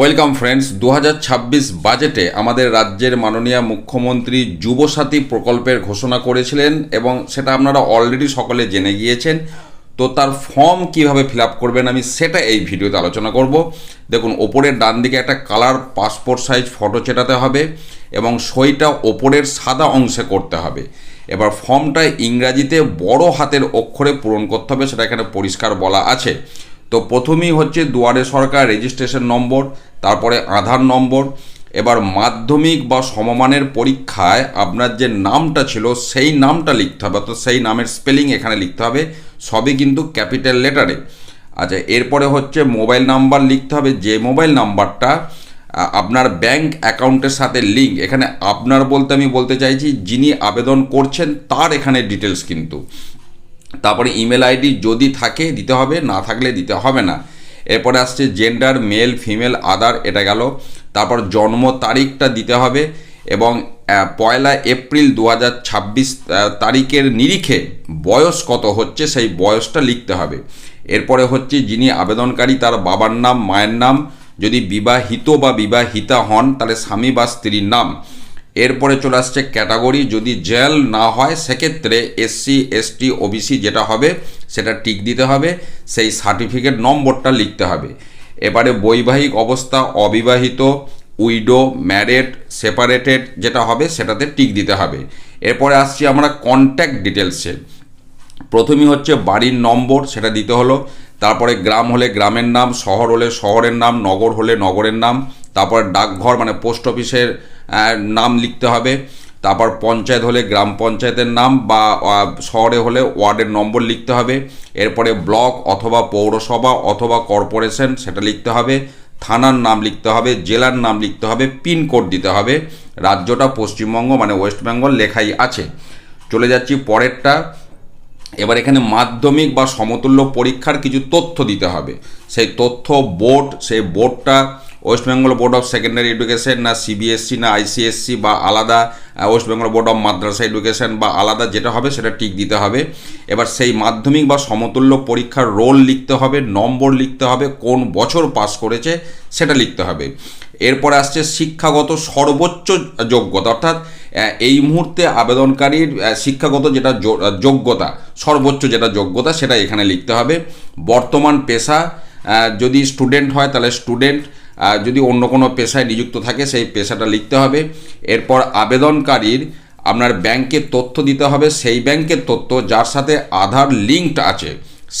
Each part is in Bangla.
ওয়েলকাম ফ্রেন্ডস দু হাজার ছাব্বিশ বাজেটে আমাদের রাজ্যের মাননীয় মুখ্যমন্ত্রী যুবসাথী প্রকল্পের ঘোষণা করেছিলেন এবং সেটা আপনারা অলরেডি সকলে জেনে গিয়েছেন। তো তার ফর্ম কীভাবে ফিল আপ করবেন আমি সেটা এই ভিডিওতে আলোচনা করব। দেখুন, ওপরের ডান দিকে একটা কালার পাসপোর্ট সাইজ ফটো চেটাতে হবে এবং সইটা ওপরের সাদা অংশে করতে হবে। এবার ফর্মটা ইংরাজিতে বড় হাতের অক্ষরে পূরণ করতে হবে, সেটা এখানে পরিষ্কার বলা আছে। তো প্রথমেই হচ্ছে দুয়ারে সরকার রেজিস্ট্রেশন নম্বর, তারপরে আধার নম্বর, এবার মাধ্যমিক বা সমমানের পরীক্ষায় আপনার যে নামটা ছিল সেই নামটা লিখতে হবে, অর্থাৎ সেই নামের স্পেলিং এখানে লিখতে হবে, সবই কিন্তু ক্যাপিটাল লেটারে আচ্ছা এরপরে হচ্ছে মোবাইল নাম্বার লিখতে হবে, যে মোবাইল নাম্বারটা আপনার ব্যাংক অ্যাকাউন্টের সাথে লিঙ্ক এখানে আপনার বলতে আমি বলতে চাইছি, যিনি আবেদন করছেন তার এখানে ডিটেলস কিন্তু। তারপরে ইমেল আইডি যদি থাকে, দিতে হবে, না থাকলে দিতে হবে না। এরপরে আসছে জেন্ডার মেল ফিমেল আদার এটা গেল। তারপর জন্ম তারিখটা দিতে হবে এবং পয়লা এপ্রিল দু হাজার ছাব্বিশ তারিখের নিরিখে বয়স কত হচ্ছে সেই বয়সটা লিখতে হবে। এরপরে হচ্ছে যিনি আবেদনকারী, তার বাবার নাম, মায়ের নাম। যদি বিবাহিত বা বিবাহিতা হন, তাহলে স্বামী বা স্ত্রীর নাম। এরপরে চলে আসছে ক্যাটাগরি। যদি জেল না হয়, সেক্ষেত্রে এসসি এসটি ওবিসি যেটা হবে, সেটা টিক দিতে হবে। সেই সার্টিফিকেট নম্বরটা লিখতে হবে। এবারে বৈবাহিক অবস্থা, অবিবাহিত, উইডো, ম্যারেড, সেপারেটেড যেটা হবে, সেটাতে টিক দিতে হবে। এরপরে আসছি আমরা কন্ট্যাক্ট ডিটেলসে প্রথমেই হচ্ছে বাড়ির নম্বর, সেটা দিতে হলো। তারপরে গ্রাম হলে গ্রামের নাম, শহর হলে শহরের নাম, নগর হলে নগরের নাম। তারপরে ডাকঘর মানে পোস্ট অফিসের নাম লিখতে হবে। তারপর পঞ্চায়েত হলে গ্রাম পঞ্চায়েতের নাম বা শহরে হলে ওয়ার্ডের নম্বর লিখতে হবে। এরপরে ব্লক অথবা পৌরসভা অথবা কর্পোরেশন, সেটা লিখতে হবে। থানার নাম লিখতে হবে, জেলার নাম লিখতে হবে পিনকোড দিতে হবে। রাজ্যটা পশ্চিমবঙ্গ মানে ওয়েস্ট বেঙ্গল লেখাই আছে। চলে যাচ্ছি পরেরটা। এবার এখানে মাধ্যমিক বা সমতুল্য পরীক্ষার কিছু তথ্য দিতে হবে। সেই তথ্য বোর্ড, সেই বোর্ডটা west Bengal board of secondary education না সিবিএসসি না আইসিএসসি বা আলাদা west Bengal board of madrasah education বা আলাদা যেটা হবে সেটা টিক দিতে হবে। এবার সেই মাধ্যমিক বা সমতুল্য পরীক্ষার রোল লিখতে হবে, নম্বর লিখতে হবে, কোন বছর পাস করেছে সেটা লিখতে হবে। এরপরে আসছে শিক্ষাগত সর্বোচ্চ যোগ্যতা, অর্থাৎ এই মুহূর্তে আবেদনকারীর শিক্ষাগত যেটা যোগ্যতা, সর্বোচ্চ যেটা যোগ্যতা সেটা এখানে লিখতে হবে। বর্তমান পেশা যদি স্টুডেন্ট হয় তাহলে স্টুডেন্ট যদি অন্য কোনো পেশায় নিযুক্ত থাকে, সেই পেশাটা লিখতে হবে। এরপর আবেদনকারীর আপনার ব্যাংকের তথ্য দিতে হবে। সেই ব্যাংকের তথ্য, যার সাথে আধার লিঙ্কড আছে,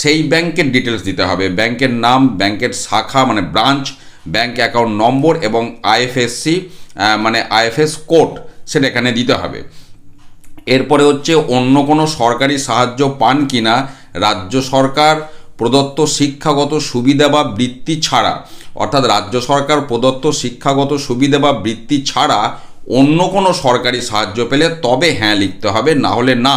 সেই ব্যাংকের ডিটেলস দিতে হবে। ব্যাংকের নাম, ব্যাংকের শাখা মানে ব্রাঞ্চ, ব্যাংক অ্যাকাউন্ট নম্বর এবং আইএফএসসি মানে আইএফএস কোড, সেটা এখানে দিতে হবে। এরপরে হচ্ছে, অন্য কোনো সরকারি সাহায্য পান কিনা, রাজ্য সরকার, প্রদত্ত শিক্ষাগত সুবিধা বা বৃত্তি ছাড়া। অর্থাৎ রাজ্য সরকার প্রদত্ত শিক্ষাগত সুবিধা বা বৃত্তি ছাড়া অন্য কোনো সরকারি সাহায্য পেলে তবে হ্যাঁ লিখতে হবে, না হলে না।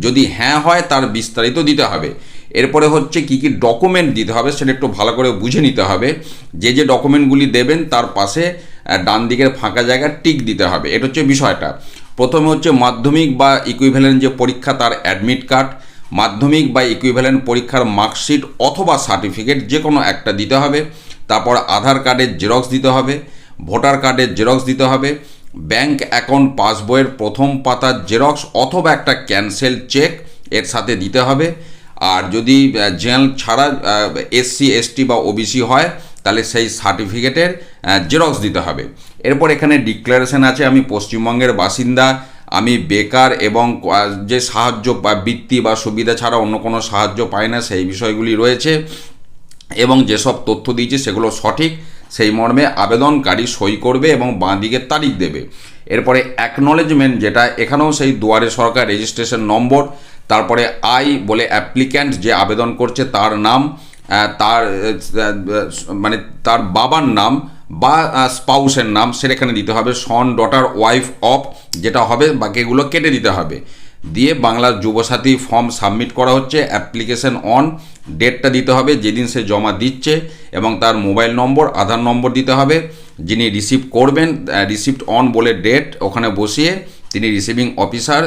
যদি হ্যাঁ হয় তার বিস্তারিত দিতে হবে। এরপরে হচ্ছে কি কি ডকুমেন্ট দিতে হবে সেটা একটু ভালো করে বুঝে নিতে হবে। যে যে ডকুমেন্টগুলি দেবেন তার পাশে ডান দিকের ফাঁকা জায়গায় টিক দিতে হবে। এটা হচ্ছে বিষয়টা। প্রথমে হচ্ছে মাধ্যমিক বা ইকুইভ্যালেন্ট যে পরীক্ষা তার অ্যাডমিট কার্ড মাধ্যমিক বা ইকুইভ্যালেন্ট পরীক্ষার মার্কশিট অথবা সার্টিফিকেট যে কোনো একটা দিতে হবে। তারপর আধার কার্ডের জেরক্স দিতে হবে, ভোটার কার্ডের জেরক্স দিতে হবে, ব্যাংক অ্যাকাউন্ট পাসবইয়ের প্রথম পাতার জেরক্স অথবা একটা ক্যান্সেল চেক এর সাথে দিতে হবে। আর যদি জেনারেল ছাড়া এসসি এসটি বা ওবিসি হয়, তাহলে সেই সার্টিফিকেটের জেরক্স দিতে হবে। এরপর এখানে ডিক্লারেশন আছে, আমি পশ্চিমবঙ্গের বাসিন্দা, আমি বেকার এবং যে সাহায্য বা বৃত্তি বা সুবিধা ছাড়া অন্য কোনো সাহায্য পাই না, সেই বিষয়গুলি রয়েছে। এবং যেসব তথ্য দিয়েছে সেগুলো সঠিক, সেই মর্মে আবেদনকারী সই করবে এবং বাঁ দিকে তারিখ দেবে। এরপরে অ্যাকনোলেজমেন্ট যেটা, এখানেও সেই দুয়ারে সরকার রেজিস্ট্রেশন নম্বর, তারপরে আই বলে অ্যাপ্লিক্যান্ট যে আবেদন করছে তার নাম তার মানে তার বাবার নাম বা স্পাউসের নাম, সেটা এখানে দিতে হবে। সন ডটার ওয়াইফ অফ যেটা হবে, বাকিগুলো কেটে দিতে হবে। দিয়ে বাংলার যুবসাথী ফর্ম সাবমিট করা হচ্ছে, অ্যাপ্লিকেশন অন ডেটটা দিতে হবে, যেদিন সে জমা দিচ্ছে, এবং তার মোবাইল নম্বর, আধার নম্বর দিতে হবে। যিনি রিসিভ করবেন রিসিপ্ট অন বলে ডেট ওখানে বসিয়ে তিনি রিসিভিং অফিসার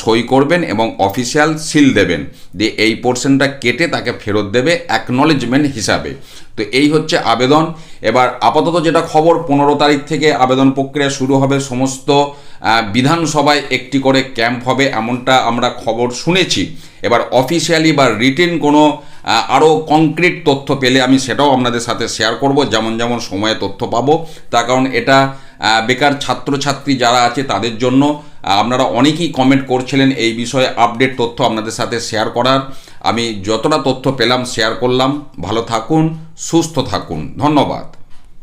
সই করবেন এবং অফিসিয়াল সিল দেবেন দিয়ে এই পোর্শনটা কেটে তাকে ফেরত দেবে অ্যাকনলেজমেন্ট হিসাবে। তো এই হচ্ছে আবেদন। এবার আপাতত যেটা খবর, পনেরো তারিখ থেকে আবেদন প্রক্রিয়া শুরু হবে। সমস্ত বিধানসভায় একটি করে ক্যাম্প হবে এমনটা আমরা খবর শুনেছি। এবার অফিসিয়ালি বা রিটেন কোনো আরও কংক্রিট তথ্য পেলে আমি সেটাও আপনাদের সাথে শেয়ার করব। যেমন যেমন সময়ে তথ্য পাবো। তার কারণ এটা বেকার ছাত্রছাত্রী যারা আছে তাদের জন্য আপনারা অনেকেই কমেন্ট করছিলেন এই বিষয়ে আপডেট তথ্য আপনাদের সাথে শেয়ার করার। আমি যতটা তথ্য পেলাম শেয়ার করলাম। ভালো থাকুন, সুস্থ থাকুন। ধন্যবাদ।